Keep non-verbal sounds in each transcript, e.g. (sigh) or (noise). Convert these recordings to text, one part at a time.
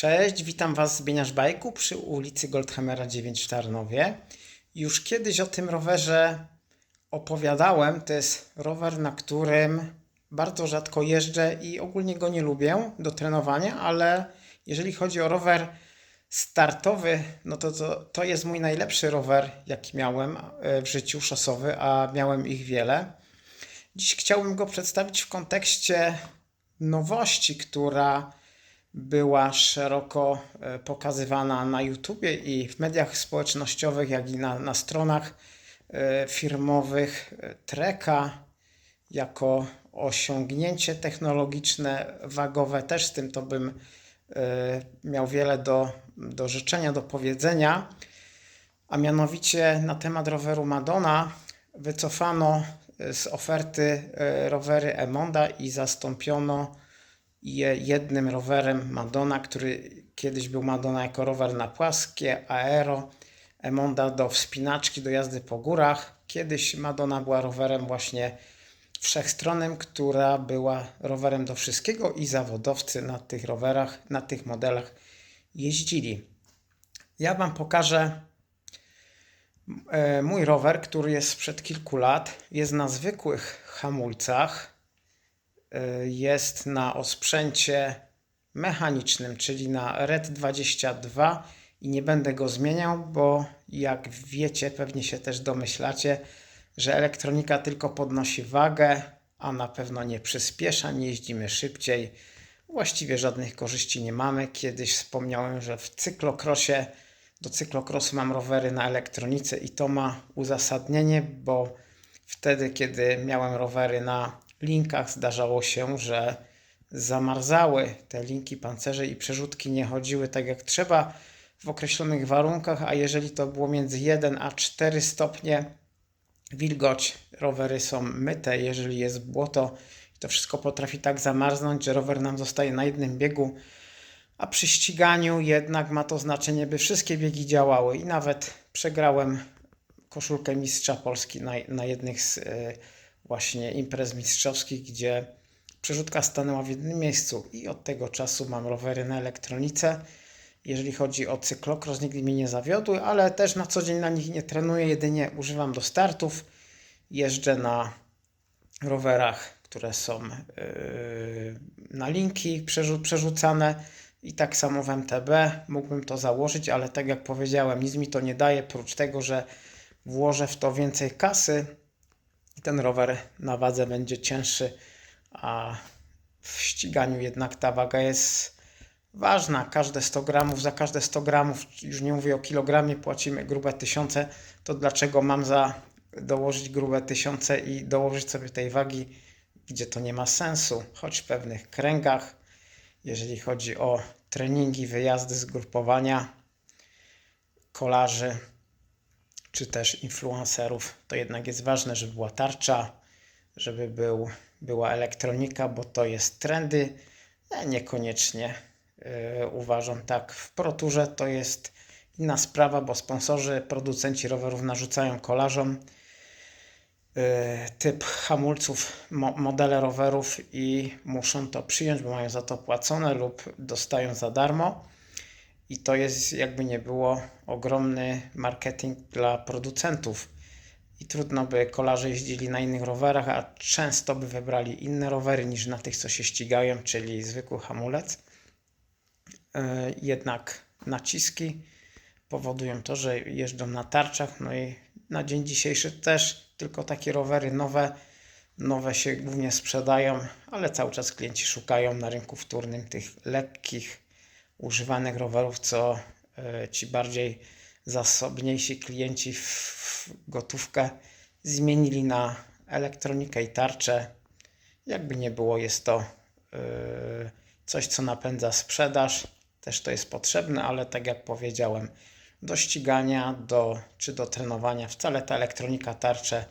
Cześć, witam Was z Bieniasz Bajku przy ulicy Goldhammera 9 w Tarnowie. Już kiedyś o tym rowerze opowiadałem. To jest rower, na którym bardzo rzadko jeżdżę i ogólnie go nie lubię do trenowania, ale jeżeli chodzi o rower startowy, no to, to to jest mój najlepszy rower, jaki miałem e, w życiu szosowy, a miałem ich wiele. Dziś chciałbym go przedstawić w kontekście nowości, która była szeroko e, pokazywana na YouTubie i w mediach społecznościowych, jak i na, na stronach e, firmowych e, Treka jako osiągnięcie technologiczne, wagowe. Też z tym to bym miał wiele do, do życzenia, do powiedzenia. A mianowicie na temat roweru Madonna wycofano z oferty rowery Emonda i zastąpiono jednym rowerem Madonna, który kiedyś był Madonna jako rower na płaskie, aero, Emonda do wspinaczki, do jazdy po górach. Kiedyś Madonna była rowerem właśnie wszechstronnym, która była rowerem do wszystkiego i zawodowcy na tych rowerach, na tych modelach jeździli. Ja Wam pokażę e, mój rower, który jest sprzed kilku lat. Jest na zwykłych hamulcach jest na osprzęcie mechanicznym, czyli na RED 22 i nie będę go zmieniał, bo jak wiecie, pewnie się też domyślacie, że elektronika tylko podnosi wagę, a na pewno nie przyspiesza, nie jeździmy szybciej. Właściwie żadnych korzyści nie mamy. Kiedyś wspomniałem, że w cyklokrosie do cyklokrosu mam rowery na elektronice i to ma uzasadnienie, bo wtedy, kiedy miałem rowery na linkach zdarzało się, że zamarzały te linki pancerze i przerzutki nie chodziły tak jak trzeba w określonych warunkach, a jeżeli to było między 1 a 4 stopnie wilgoć, rowery są myte, jeżeli jest błoto, to wszystko potrafi tak zamarznąć, że rower nam zostaje na jednym biegu, a przy ściganiu jednak ma to znaczenie, by wszystkie biegi działały. I nawet przegrałem koszulkę mistrza Polski na, na jednych z y, właśnie imprez mistrzowskich, gdzie przerzutka stanęła w jednym miejscu i od tego czasu mam rowery na elektronice. Jeżeli chodzi o cyklokros, nigdy mnie nie zawiodły, ale też na co dzień na nich nie trenuję, jedynie używam do startów. Jeżdżę na rowerach, które są yy, na linki przerzucane i tak samo w MTB. Mógłbym to założyć, ale tak jak powiedziałem, nic mi to nie daje, prócz tego, że włożę w to więcej kasy, ten rower na wadze będzie cięższy, a w ściganiu jednak ta waga jest ważna. Każde 100 gramów, za każde 100 gramów, już nie mówię o kilogramie, płacimy grube tysiące, to dlaczego mam za dołożyć grube tysiące i dołożyć sobie tej wagi, gdzie to nie ma sensu, choć w pewnych kręgach, jeżeli chodzi o treningi, wyjazdy, zgrupowania, kolarzy, czy też influencerów, to jednak jest ważne, żeby była tarcza, żeby był, była elektronika, bo to jest trendy. Ja niekoniecznie yy, uważam tak. W Proturze to jest inna sprawa, bo sponsorzy, producenci rowerów narzucają kolarzom yy, typ hamulców, mo modele rowerów i muszą to przyjąć, bo mają za to płacone lub dostają za darmo. I to jest, jakby nie było, ogromny marketing dla producentów. I trudno by kolarze jeździli na innych rowerach, a często by wybrali inne rowery niż na tych, co się ścigają, czyli zwykły hamulec. E, jednak naciski powodują to, że jeżdżą na tarczach. No i na dzień dzisiejszy też tylko takie rowery nowe, nowe się głównie sprzedają, ale cały czas klienci szukają na rynku wtórnym tych lekkich, używanych rowerów, co e, ci bardziej zasobniejsi klienci w gotówkę zmienili na elektronikę i tarczę. Jakby nie było, jest to e, coś, co napędza sprzedaż. Też to jest potrzebne, ale tak jak powiedziałem, do ścigania do, czy do trenowania wcale ta elektronika, tarcze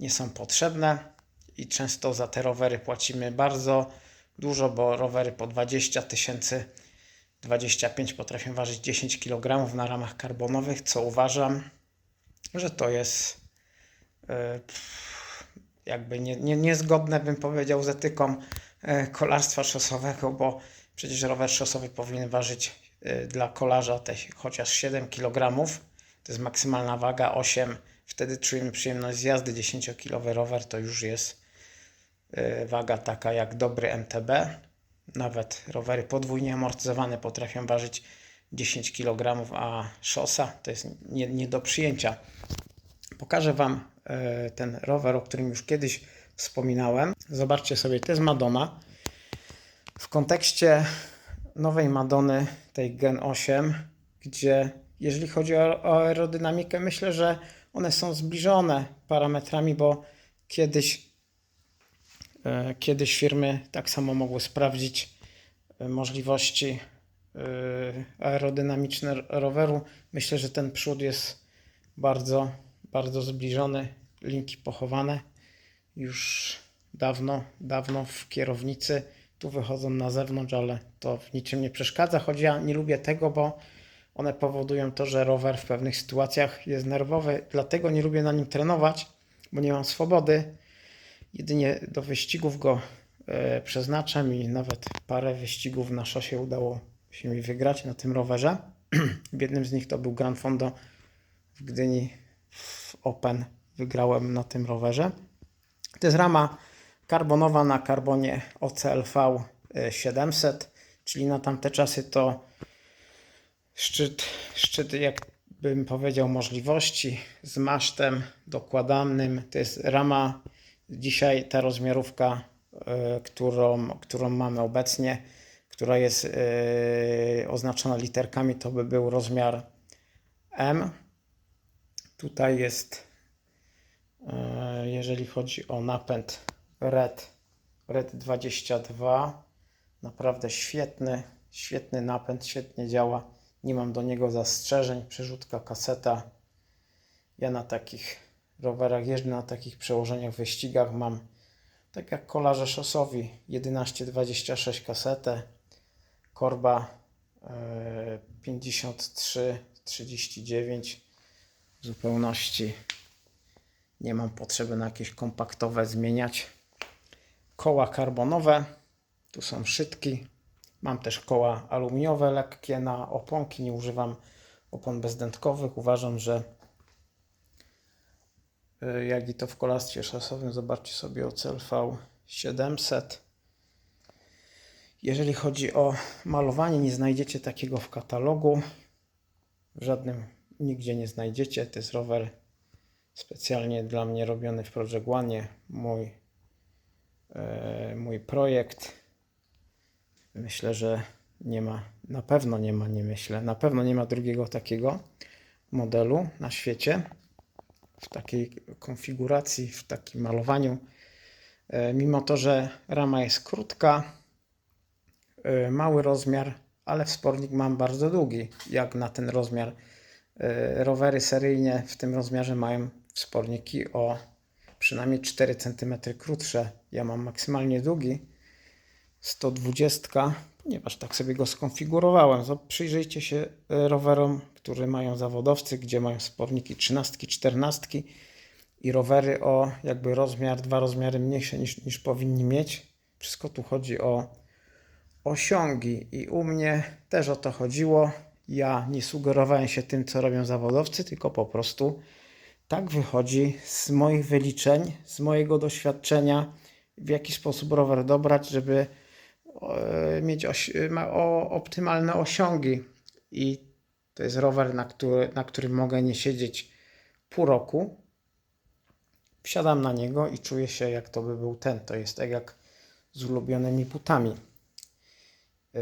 nie są potrzebne i często za te rowery płacimy bardzo dużo, bo rowery po 20 tysięcy 25 potrafią ważyć 10 kg na ramach karbonowych, co uważam, że to jest e, jakby nie, nie, niezgodne, bym powiedział, z etyką e, kolarstwa szosowego, bo przecież rower szosowy powinien ważyć y, dla kolarza te chociaż 7 kg. To jest maksymalna waga 8. Wtedy czujemy przyjemność z jazdy. 10-kilowy rower to już jest waga taka jak dobry MTB. Nawet rowery podwójnie amortyzowane potrafią ważyć 10 kg, a szosa to jest nie, nie do przyjęcia. Pokażę Wam e, ten rower, o którym już kiedyś wspominałem. Zobaczcie sobie, to jest Madonna. W kontekście nowej Madony, tej Gen 8, gdzie jeżeli chodzi o, aerodynamikę, myślę, że one są zbliżone parametrami, bo kiedyś, kiedyś firmy tak samo mogły sprawdzić e, możliwości e, aerodynamiczne roweru. Myślę, że ten przód jest bardzo, bardzo zbliżony, linki pochowane już dawno, dawno w kierownicy. Tu wychodzą na zewnątrz, ale to w niczym nie przeszkadza. Choć ja nie lubię tego, bo one powodują to, że rower w pewnych sytuacjach jest nerwowy. Dlatego nie lubię na nim trenować, bo nie mam swobody. Jedynie do wyścigów go e, przeznaczam i nawet parę wyścigów na szosie udało się mi wygrać na tym rowerze. (clears throat) w jednym z nich to był Gran Fondo w Gdyni w Open. Wygrałem na tym rowerze. To jest rama karbonowa na karbonie OCLV 700, czyli na tamte czasy to szczyt, szczyt jakbym powiedział możliwości z masztem dokładanym. To jest rama, dzisiaj ta rozmiarówka, y, którą, którą mamy obecnie, która jest y, oznaczona literkami, to by był rozmiar M. Tutaj jest E, jeżeli chodzi o napęd RED, RED 22, naprawdę świetny, świetny napęd, świetnie działa. Nie mam do niego zastrzeżeń. Przerzutka kaseta. Ja na takich rowerach jeżdżę, na takich przełożeniach, wyścigach mam, tak jak kolarze szosowi, 11-26 kasetę, korba 53-39 w zupełności nie mam potrzeby na jakieś kompaktowe zmieniać. Koła karbonowe. Tu są szydki. Mam też koła aluminiowe, lekkie na oponki. Nie używam opon bezdętkowych. Uważam, że jak i to w kolarstwie szosowym, zobaczcie sobie o CLV 700. Jeżeli chodzi o malowanie, nie znajdziecie takiego w katalogu. W żadnym nigdzie nie znajdziecie. To jest rower specjalnie dla mnie robiony w Project One, mój, e, mój projekt. Myślę, że nie ma, na pewno nie ma, nie myślę, na pewno nie ma drugiego takiego modelu na świecie w takiej konfiguracji, w takim malowaniu. E, mimo to, że rama jest krótka, e, mały rozmiar, ale wspornik mam bardzo długi, jak na ten rozmiar. E, rowery seryjnie w tym rozmiarze mają wsporniki o przynajmniej 4 cm krótsze. Ja mam maksymalnie długi 120, ponieważ tak sobie go skonfigurowałem. Przyjrzyjcie się e, rowerom, które mają zawodowcy, gdzie mają sporniki 13, 14 i rowery o jakby rozmiar, dwa rozmiary mniejsze niż, niż powinni mieć. Wszystko tu chodzi o osiągi i u mnie też o to chodziło. Ja nie sugerowałem się tym, co robią zawodowcy, tylko po prostu tak wychodzi z moich wyliczeń, z mojego doświadczenia, w jaki sposób rower dobrać, żeby mieć osi o, optymalne osiągi. I to jest rower, na, który, na którym mogę nie siedzieć pół roku. Wsiadam na niego i czuję się, jak to by był ten. To jest tak jak z ulubionymi butami. E,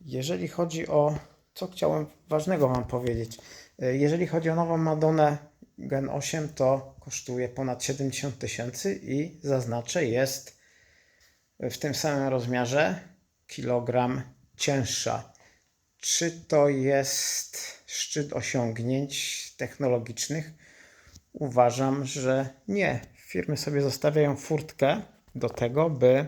jeżeli chodzi o co chciałem ważnego Wam powiedzieć. E, jeżeli chodzi o nową Madonę Gen 8 to kosztuje ponad 70 tysięcy i zaznaczę, jest w tym samym rozmiarze kilogram cięższa. Czy to jest szczyt osiągnięć technologicznych? Uważam, że nie. Firmy sobie zostawiają furtkę do tego, by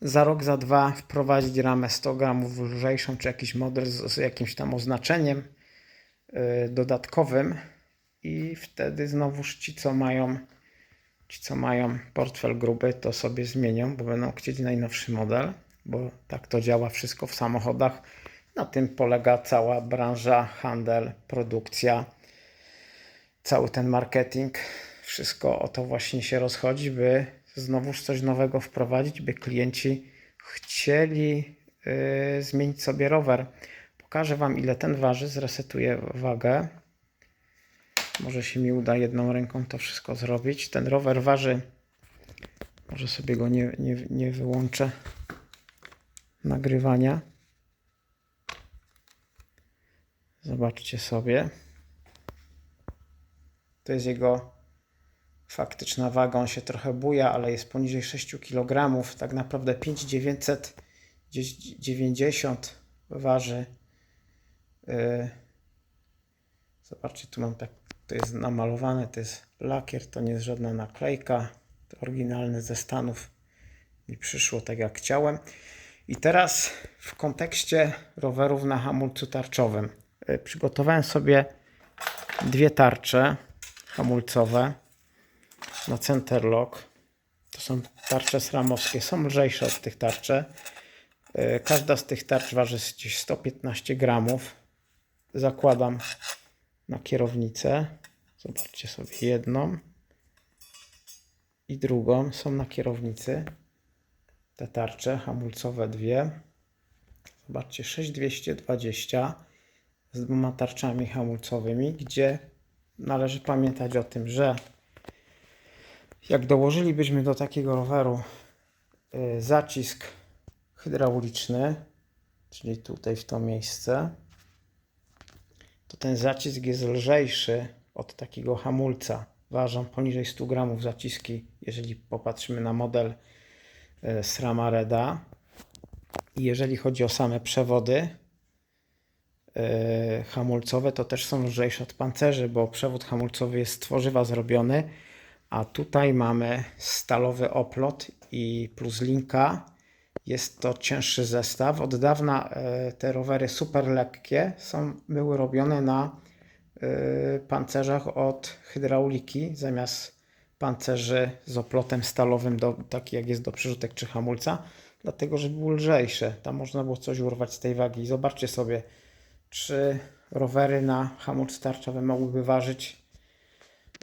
za rok, za dwa wprowadzić ramę 100 gramów lżejszą, czy jakiś model z, z jakimś tam oznaczeniem Y, dodatkowym i wtedy znowuż ci, co mają ci, co mają portfel gruby, to sobie zmienią, bo będą chcieć najnowszy model. bo tak to działa wszystko w samochodach. Na tym polega cała branża, handel, produkcja, cały ten marketing. Wszystko o to właśnie się rozchodzi, by znowuż coś nowego wprowadzić, by klienci chcieli yy, zmienić sobie rower. Pokażę Wam, ile ten waży, zresetuję wagę. Może się mi uda jedną ręką to wszystko zrobić. Ten rower waży, może sobie go nie, nie, nie wyłączę nagrywania. Zobaczcie sobie. To jest jego faktyczna waga. On się trochę buja, ale jest poniżej 6 kg. Tak naprawdę 5990 waży. Yy. Zobaczcie, tu mam tak, to jest namalowane, to jest lakier, to nie jest żadna naklejka. To oryginalne ze Stanów mi przyszło tak jak chciałem. I teraz w kontekście rowerów na hamulcu tarczowym. Y, Przygotowałem sobie dwie tarcze hamulcowe na center lock. To są tarcze sramowskie, są lżejsze od tych tarczy. Y, Każda z tych tarcz waży gdzieś 115 gramów. Zakładam na kierownicę. Zobaczcie sobie jedną i drugą są na kierownicy. Te tarcze hamulcowe dwie. Zobaczcie 6220 z dwoma tarczami hamulcowymi, gdzie należy pamiętać o tym, że jak dołożylibyśmy do takiego roweru y, zacisk hydrauliczny, czyli tutaj w to miejsce, to ten zacisk jest lżejszy od takiego hamulca. Ważą poniżej 100 gramów zaciski, jeżeli popatrzymy na model e, SRAM Reda. I jeżeli chodzi o same przewody e, hamulcowe, to też są lżejsze od pancerzy, bo przewód hamulcowy jest z tworzywa zrobiony, a tutaj mamy stalowy oplot i plus linka. Jest to cięższy zestaw. Od dawna e, te rowery super lekkie są, były robione na pancerzach od hydrauliki zamiast pancerzy z oplotem stalowym, do, taki jak jest do przerzutek czy hamulca, dlatego że były lżejsze. Tam można było coś urwać z tej wagi. Zobaczcie sobie, czy rowery na hamulcu tarczowy mogłyby ważyć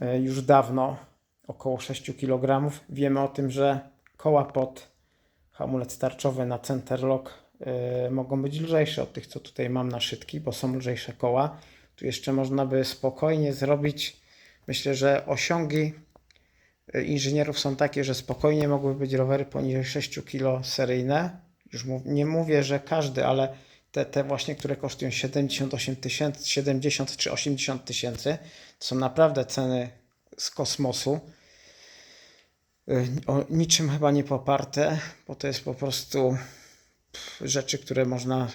e, już dawno około 6 kg. Wiemy o tym, że koła pod hamulec tarczowy na center lock y, mogą być lżejsze od tych, co tutaj mam na szytki, bo są lżejsze koła. Tu jeszcze można by spokojnie zrobić, myślę, że osiągi y, inżynierów są takie, że spokojnie mogłyby być rowery poniżej 6 kg seryjne. Już mów, nie mówię, że każdy, ale te, te właśnie, które kosztują 78 tysięcy, 70 czy 80 tysięcy, to są naprawdę ceny z kosmosu. Y, o niczym chyba nie poparte, bo to jest po prostu rzeczy, które można,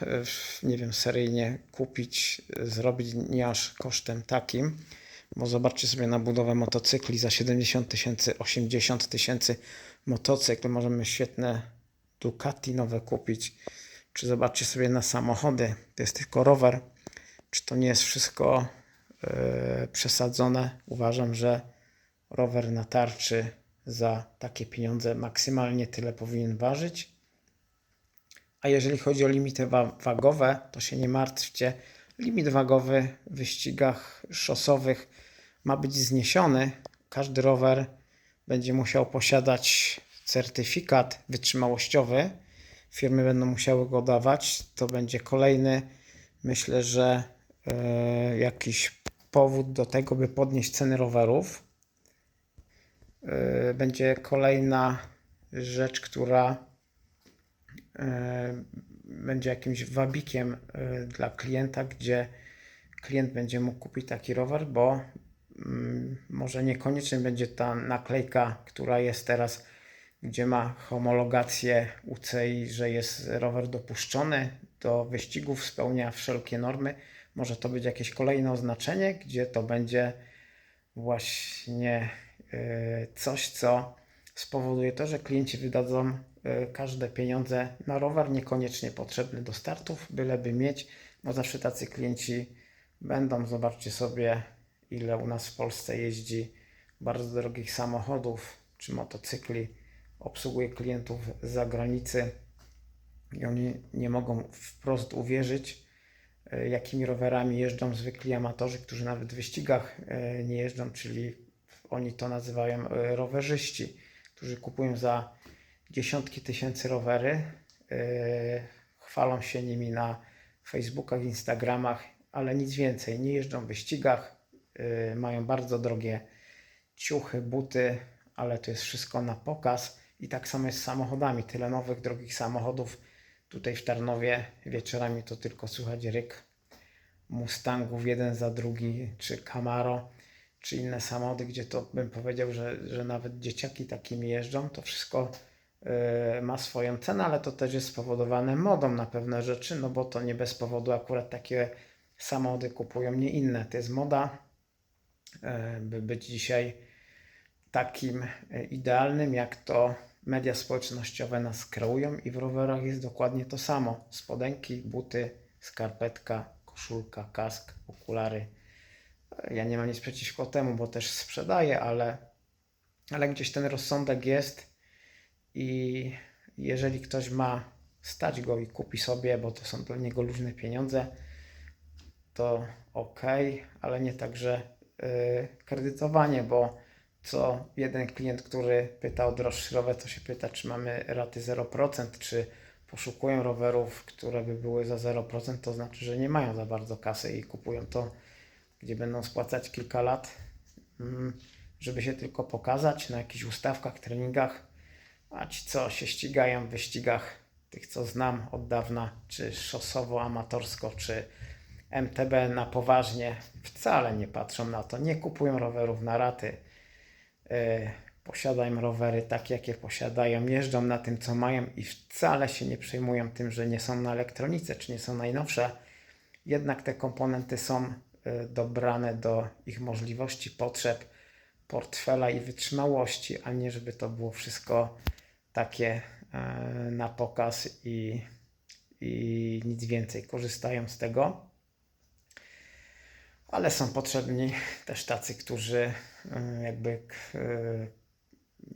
y, nie wiem, seryjnie kupić, y, zrobić nie aż kosztem takim. Bo zobaczcie sobie na budowę motocykli za 70 tysięcy, 80 tysięcy motocykl. Możemy świetne Ducati nowe kupić. Czy zobaczcie sobie na samochody. To jest tylko rower. Czy to nie jest wszystko yy, przesadzone? Uważam, że rower na tarczy za takie pieniądze maksymalnie tyle powinien ważyć. A jeżeli chodzi o limity wa wagowe, to się nie martwcie. Limit wagowy w wyścigach szosowych ma być zniesiony. Każdy rower będzie musiał posiadać certyfikat wytrzymałościowy. Firmy będą musiały go dawać. To będzie kolejny, myślę, że e, jakiś powód do tego, by podnieść ceny rowerów. E, będzie kolejna rzecz, która będzie jakimś wabikiem e, dla klienta, gdzie klient będzie mógł kupić taki rower, bo mm, może niekoniecznie będzie ta naklejka, która jest teraz, gdzie ma homologację UCI, że jest rower dopuszczony do wyścigów, spełnia wszelkie normy. Może to być jakieś kolejne oznaczenie, gdzie to będzie właśnie E, coś, co spowoduje to, że klienci wydadzą e, każde pieniądze na rower, niekoniecznie potrzebny do startów, byleby mieć, bo zawsze tacy klienci będą. Zobaczcie sobie, ile u nas w Polsce jeździ bardzo drogich samochodów czy motocykli, obsługuje klientów z zagranicy. i oni nie mogą wprost uwierzyć, e, jakimi rowerami jeżdżą zwykli amatorzy, którzy nawet w wyścigach e, nie jeżdżą, czyli oni to nazywają e, rowerzyści, którzy kupują za dziesiątki tysięcy rowery, e, chwalą się nimi na Facebookach, Instagramach, ale nic więcej. Nie jeżdżą w wyścigach, e, mają bardzo drogie ciuchy, buty, ale to jest wszystko na pokaz. I tak samo jest z samochodami. Tyle nowych, drogich samochodów. Tutaj w Tarnowie wieczorami to tylko słychać ryk Mustangów jeden za drugi, czy Camaro, czy inne samochody, gdzie to bym powiedział, że, że nawet dzieciaki takimi jeżdżą. To wszystko y, ma swoją cenę, ale to też jest spowodowane modą na pewne rzeczy, no bo to nie bez powodu akurat takie samochody kupują, nie inne. To jest moda, y, by być dzisiaj takim y, idealnym, jak to media społecznościowe nas kreują i w rowerach jest dokładnie to samo. Spodenki, buty, skarpetka, koszulka, kask, okulary. Ja nie mam nic przeciwko temu, bo też sprzedaję, ale, ale gdzieś ten rozsądek jest i jeżeli ktoś ma stać go i kupi sobie, bo to są dla niego luźne pieniądze, to ok, ale nie także y, kredytowanie, bo co jeden klient, który pyta o droższy rower, to się pyta, czy mamy raty 0%, czy poszukują rowerów, które by były za 0%, to znaczy, że nie mają za bardzo kasy i kupują to, gdzie będą spłacać kilka lat, mm, żeby się tylko pokazać na jakichś ustawkach, treningach, a ci co się ścigają w wyścigach, tych co znam od dawna, czy szosowo, amatorsko, czy MTB na poważnie, wcale nie patrzą na to, nie kupują rowerów na raty, e, posiadają rowery takie, jakie posiadają, jeżdżą na tym, co mają i wcale się nie przejmują tym, że nie są na elektronice, czy nie są najnowsze. Jednak te komponenty są e, dobrane do ich możliwości, potrzeb, portfela i wytrzymałości, a nie żeby to było wszystko takie e, na pokaz i, i nic więcej. Korzystają z tego ale są potrzebni też tacy, którzy y, jakby, y,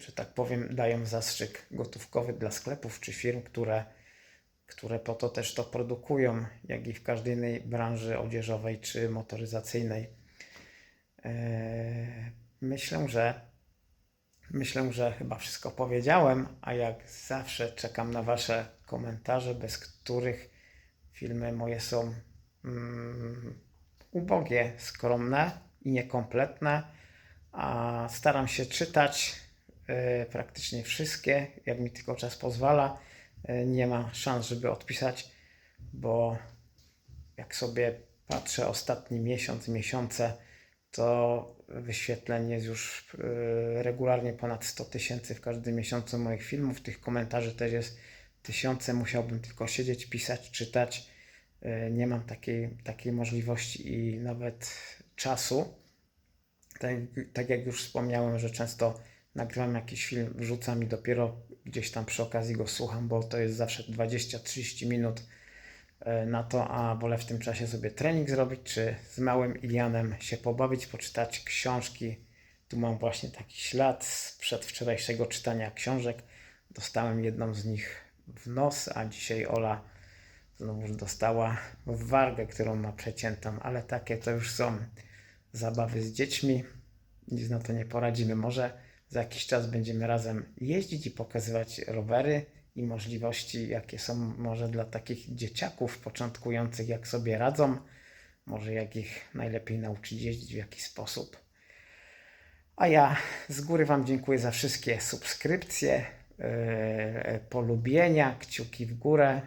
że tak powiem, dają zastrzyk gotówkowy dla sklepów czy firm, które, które po to też to produkują, jak i w każdej innej branży odzieżowej czy motoryzacyjnej. E, Myślę, że myślę, że chyba wszystko powiedziałem, a jak zawsze czekam na Wasze komentarze, bez których filmy moje są mm, ubogie, skromne i niekompletne, a staram się czytać e, praktycznie wszystkie, jak mi tylko czas pozwala. E, Nie ma szans, żeby odpisać, bo jak sobie patrzę ostatni miesiąc, miesiące, to wyświetleń jest już e, regularnie ponad 100 tysięcy w każdym miesiącu moich filmów. Tych komentarzy też jest tysiące. Musiałbym tylko siedzieć, pisać, czytać. E, Nie mam takiej, takiej możliwości i nawet czasu. Tak, tak jak już wspomniałem, że często nagrywam jakiś film, wrzucam i dopiero gdzieś tam przy okazji go słucham, bo to jest zawsze 20-30 minut na to, a wolę w tym czasie sobie trening zrobić, czy z małym Ilianem się pobawić, poczytać książki. Tu mam właśnie taki ślad z przedwczorajszego czytania książek. Dostałem jedną z nich w nos, a dzisiaj Ola znowuż dostała wargę, którą ma przeciętą, ale takie to już są zabawy z dziećmi. Nic na to nie poradzimy. Może za jakiś czas będziemy razem jeździć i pokazywać rowery i możliwości, jakie są może dla takich dzieciaków początkujących, jak sobie radzą. Może jak ich najlepiej nauczyć jeździć, w jaki sposób. A ja z góry Wam dziękuję za wszystkie subskrypcje, yy, polubienia, kciuki w górę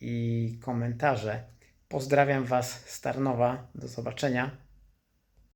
i komentarze. Pozdrawiam Was z Tarnowa. Do zobaczenia.